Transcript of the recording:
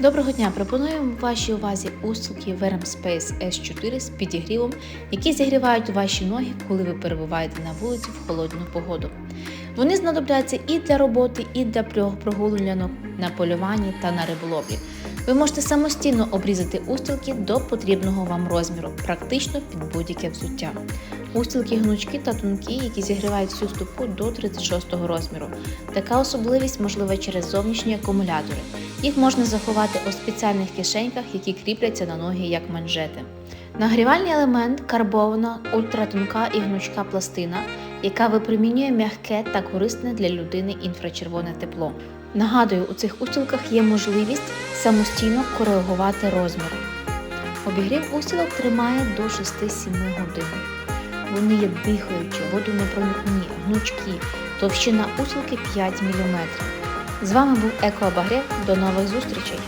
Доброго дня! Пропонуємо вашій увазі усуки Verm Space S4 з підігрівом, які зігрівають ваші ноги, коли ви перебуваєте на вулиці в холодну погоду. Вони знадобляться і для роботи, і для прогулянок на полюванні та на риболовлі. Ви можете самостійно обрізати устілки до потрібного вам розміру, практично під будь-яке взуття. Устілки гнучкі та тонкі, які зігрівають всю стопу до 36 розміру. Така особливість можлива через зовнішні акумулятори. Їх можна заховати у спеціальних кишеньках, які кріпляться на ноги як манжети. Нагрівальний елемент карбована ультратонка і гнучка пластина, яка випромінює м'яке та корисне для людини інфрачервоне тепло. Нагадую, у цих устілках є можливість самостійно коригувати розміри. Обігрів устілок тримає до 6-7 годин. Вони є дихаючі, водонепроникні, гнучкі, товщина устілки 5 мм. З вами був Екоабагрев. До нових зустрічей!